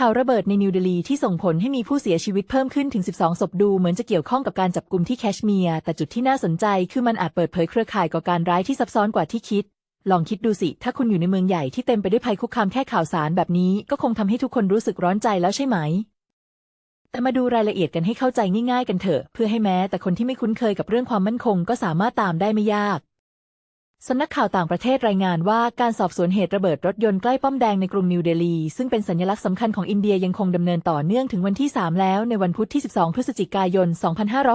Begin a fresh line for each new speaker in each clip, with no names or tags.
ข่าวระเบิดในนิวเดลีที่ส่งผลให้มีผู้เสียชีวิตเพิ่มขึ้นถึง 12 ศพดูเหมือนจะเกี่ยวข้องกับการจับกลุ่มที่แคชเมียร์ แต่จุดที่น่าสนใจคือมันอาจเปิดเผยเครือข่ายก่อการร้ายที่ซับซ้อนกว่าที่คิด ลองคิดดูสิ ถ้าคุณอยู่ในเมืองใหญ่ที่เต็มไปด้วยภัยคุกคามแค่ข่าวสารแบบนี้ ก็คงทำให้ทุกคนรู้สึกร้อนใจแล้วใช่ไหม แต่มาดูรายละเอียดกันให้เข้าใจง่าย ๆ กันเถอะ เพื่อให้แม้แต่คนที่ไม่คุ้นเคยกับเรื่องความมั่นคงก็สามารถตามได้ไม่ยาก สำนักข่าวต่างประเทศรายงานว่าการสอบสวนเหตุระเบิดรถยนต์ใกล้ป้อมแดงในกรุงนิวเดลี ซึ่งเป็นสัญลักษณ์สำคัญของอินเดียยังคงดำเนินต่อเนื่องถึงวันที่ 3 แล้วในวันพุธที่ 12 พฤศจิกายน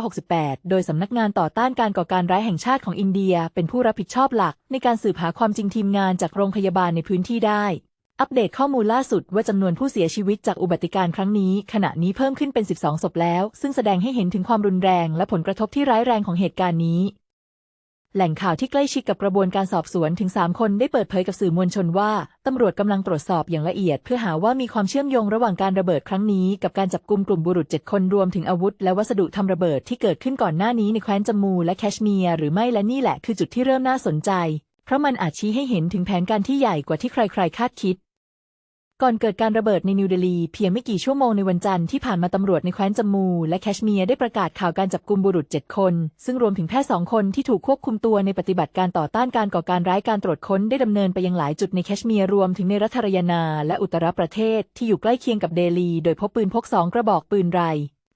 2568 โดยสำนักงานต่อต้านการก่อการร้ายแห่งชาติของอินเดีย เป็นผู้รับผิดชอบหลัก ในการสืบหาความจริงทีมงานจากโรงพยาบาลในพื้นที่ได้ อัปเดตข้อมูลล่าสุดว่าจำนวนผู้เสียชีวิตจากอุบัติการณ์ครั้งนี้ ขณะนี้เพิ่มขึ้นเป็น 12 ศพแล้ว ซึ่งแสดงให้เห็นถึงความรุนแรงและผลกระทบที่ร้ายแรงของเหตุการณ์นี้ แหล่งข่าวที่ใกล้ชิดกับกระบวนการสอบสวนถึง 3 คนได้เปิดเผยกับสื่อมวลชนว่า ตำรวจกำลังตรวจสอบอย่างละเอียด เพื่อหาว่ามีความเชื่อมโยงระหว่างการระเบิดครั้งนี้ กับการจับกลุ่มกลุ่มบุรุษ 7 คนรวมถึงอาวุธ และวัสดุทำระเบิดที่เกิดขึ้นก่อนหน้านี้ในแคว้นจมูและแคชเมียร์หรือไม่และนี่แหละคือจุดที่เริ่มน่าสนใจ เพราะมันอาจชี้ให้เห็นถึงแผนการที่ใหญ่กว่าที่ใครๆคาดคิด ก่อนเกิดการระเบิดในนิวเดลีเพียงไม่กี่ชั่วโมงในวันจันทร์ที่ผ่านมาตำรวจในแคว้นจำมูและแคชเมียร์ได้ประกาศข่าวการจับกุมบุรุษ 7 คน ซึ่งรวมถึงแพทย์สองคนที่ถูกควบคุมตัวในปฏิบัติการต่อต้านการก่อการร้ายการตรวจค้นได้ดำเนินไปยังหลายจุดในแคชเมียร์รวมถึงในรัฐรยานาและอุตรประเทศที่อยู่ใกล้เคียงกับเดลี โดยพบปืนพกสองกระบอกปืนไร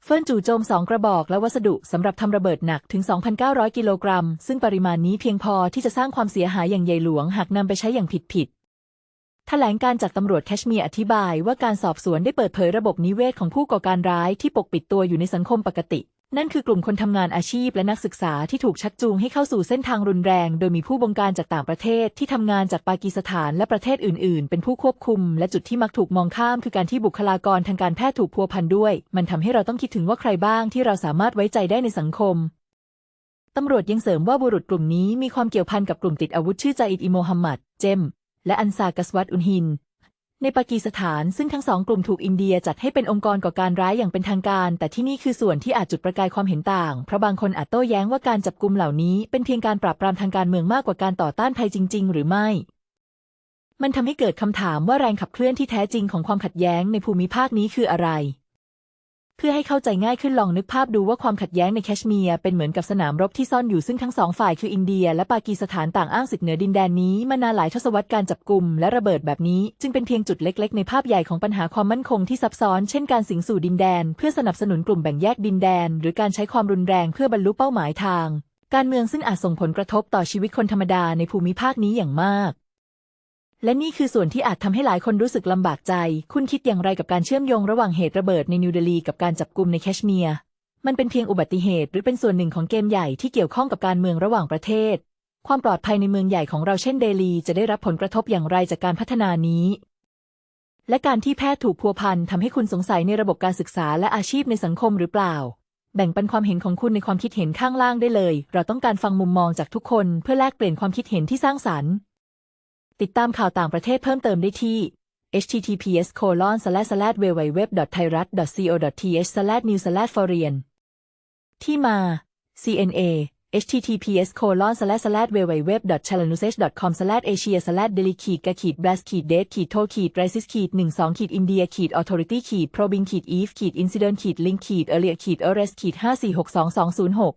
เฟิลจู่โจมสองกระบอกและวัสดุสำหรับทำระเบิดหนักถึง 2,900 กิโลกรัม ซึ่งปริมาณนี้เพียงพอที่จะสร้างความเสียหายอย่างใหญ่หลวงหากนำไปใช้อย่างผิด แถลงการจากตำรวจแคชเมียร์อธิบายว่าการสอบสวนได้เปิดเผยระบบนิเวศของผู้ก่อการร้ายที่ปกปิดตัวอยู่ในสังคมปกติ นั่นคือกลุ่มคนทำงานอาชีพและนักศึกษาที่ถูกชักจูงให้เข้าสู่เส้นทางรุนแรง โดยมีผู้บงการจากต่างประเทศที่ทำงานจากปากีสถานและประเทศอื่น ๆ เป็นผู้ควบคุม และจุดที่มักถูกมองข้ามคือการที่บุคลากรทางการแพทย์ถูกพัวพันด้วย มันทำให้เราต้องคิดถึงว่าใครบ้างที่เราสามารถไว้ใจได้ในสังคมตำรวจยังเสริมว่าบุรุษกลุ่มนี้มีความเกี่ยวพันกับกลุ่มติดอาวุธชื่อจาอิดอิโมฮัมหมัด เจม และอันซากัสวัตอุนฮิน ในปากีสถานซึ่งทั้งสองกลุ่มถูกอินเดียจัดให้เป็นองค์กรก่อการร้ายอย่างเป็นทางการ แต่ที่นี่คือส่วนที่อาจจุดประกายความเห็นต่าง เพราะบางคนอาจโต้แย้งว่าการจับกลุ่มเหล่านี้เป็นเพียงการปราบปรามทางการเมืองมากกว่าการต่อต้านภัยจริง ๆ หรือไม่มันทำให้เกิดคำถามว่าแรงขับเคลื่อนที่แท้จริงของความขัดแย้งในภูมิภาคนี้คืออะไร พื่อให้เข้าใจง่ายขึ้นลองนึกภาพดูว่าความขัดแย้งในแคชเมียร์เป็นเหมือนกับสนามรบที่ซ่อนอยู่ซึ่งทั้งสองฝ่ายคืออินเดีย และปากีสถานต่างอ้างสิทธิเหนือดินแดนนี้มานานหลายทศวรรษการจับกลุ่มและระเบิดแบบนี้ จึงเป็นเพียงจุดเล็กๆ ในภาพใหญ่ของปัญหาความมั่นคงที่ซับซ้อน เช่นการสิงสู่ดินแดน เพื่อสนับสนุนกลุ่มแบ่งแยกดินแดน หรือการใช้ความรุนแรงเพื่อบรรลุเป้าหมายทาง การเมืองซึ่งอาจส่งผลกระทบต่อชีวิตคนธรรมดาในภูมิภาคนี้อย่างมาก และนี่คือส่วนที่อาจทำให้หลายคนรู้สึกลำบากใจ คุณคิดอย่างไรกับการเชื่อมโยงระหว่างเหตุระเบิดในนิวเดลีกับการจับกลุ่มในแคชเมียร์มันเป็นเพียงอุบัติเหตุหรือเป็นส่วนหนึ่งของเกมใหญ่ที่เกี่ยวข้องกับการเมืองระหว่างประเทศ ความปลอดภัยในเมืองใหญ่ของเราเช่นเดลี จะได้รับผลกระทบอย่างไรจากการพัฒนานี้ และการที่แพทย์ถูกพัวพันทำให้คุณสงสัยในระบบการศึกษาและอาชีพในสังคมหรือเปล่า แบ่งปันความเห็นของคุณในความคิดเห็นข้างล่างได้เลย เราต้องการฟังมุมมองจากทุกคน เพื่อแลกเปลี่ยนความคิดเห็นที่สร้างสรรค์ ติดตามข่าวต่างประเทศเพิ่มเติมได้ที่ https colon slash slash www thairat co th slash new slash foreign ที่มา CNA https colon slash slash www chalanuses com slash asia slash deli ขีดกะขีด blast ขีด date ขีด โทขีด risis ขีดหนึ่งสองขีด india ขีด authority ขีด probing ขีด eve ขีด incident ขีด link ขีด earlier ขีด arrest ขีดห้าสี่หกสองสองศูนย์หก